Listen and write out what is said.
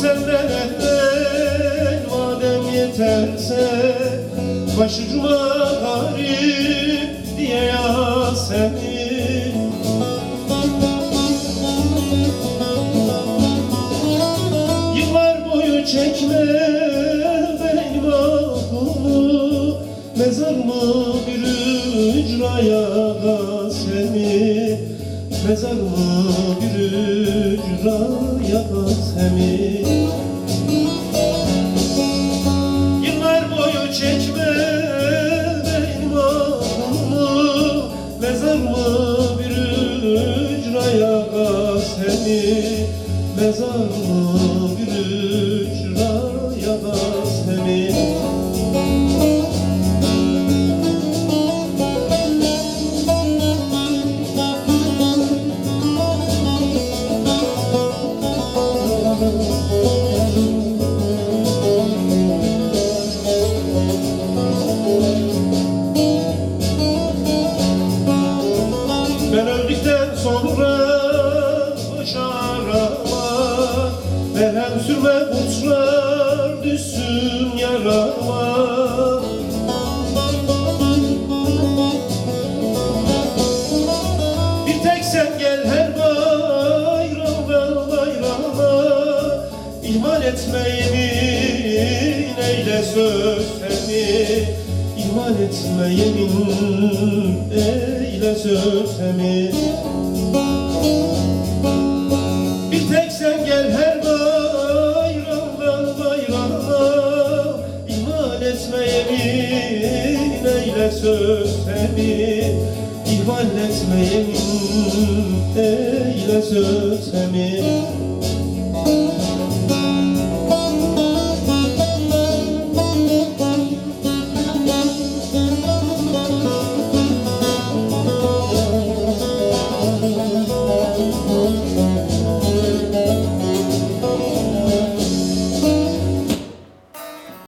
senden ehven madem yeterse Başucuma garip diye ya seni. Yıllar boyu çekme benim aklımı Mezarımı bir hücraya da seni. Mezarımı bir hücraya Mezar mı İhmal etme yemin eyle söz seni İhmal etme yemin eyle söz Bir tek sen gel her bayramda bayrama. İhmal etme yemin eyle söz seni İhmal etme eyle söz